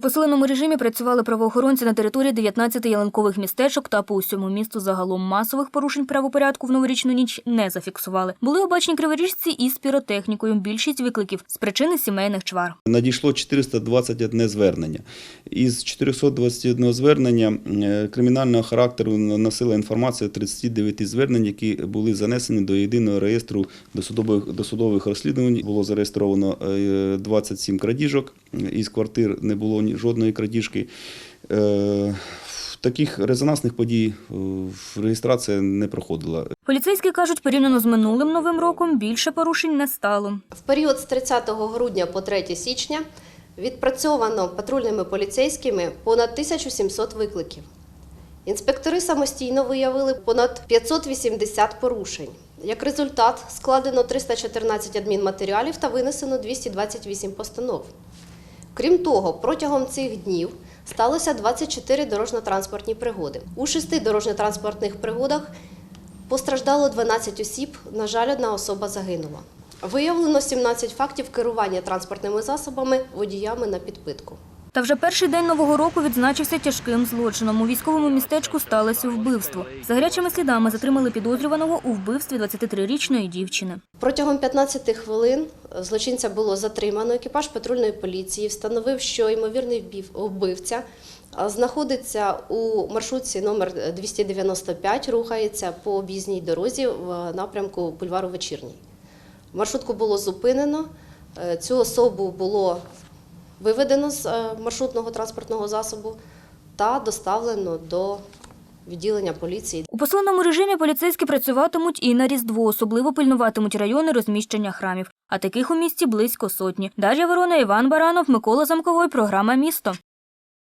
У посиленому режимі працювали правоохоронці на території 19 ялинкових містечок та по усьому місту загалом масових порушень правопорядку в новорічну ніч не зафіксували. Були обачні криворіжці із піротехнікою. Більшість викликів з причини сімейних чвар. Надійшло 421 звернення. Із 421 звернення е, кримінального характеру носила інформація 39 звернень, які були занесені до єдиного реєстру досудових, досудових розслідувань. Було зареєстровано е, 27 крадіжок. Із квартир не було ні- жодної крадіжки. Е, Таких резонансних подій е, реєстрація не проходила. Поліцейські кажуть, порівняно з минулим новим роком більше порушень не стало. В період з 30 грудня по 3 січня відпрацьовано патрульними поліцейськими понад 1700 викликів. Інспектори самостійно виявили понад 580 порушень. Як результат, складено 314 адмінматеріалів та винесено 228 постанов. Крім того, протягом цих днів сталося 24 дорожньо-транспортні пригоди. У шести дорожньо-транспортних пригодах Постраждало 12 осіб, на жаль, одна особа загинула. Виявлено 17 фактів керування транспортними засобами водіями на підпитку. Та вже перший день нового року відзначився тяжким злочином. У військовому містечку сталося вбивство. За гарячими слідами затримали підозрюваного у вбивстві 23-річної дівчини. Протягом 15 хвилин злочинця було затримано. Екіпаж патрульної поліції встановив, що ймовірний вбивця знаходиться у маршрутці номер 295, рухається по об'їзній дорозі в напрямку бульвару Вечірній. Маршрутку було зупинено. Е, Цю особу було виведено з е, маршрутного транспортного засобу та доставлено до відділення поліції У посиленому режимі поліцейські працюватимуть і на Різдво, особливо пильнуватимуть райони розміщення храмів. А таких у місті близько сотні. Дар'я Ворона, Іван Баранов, Микола Замковой, програма Місто.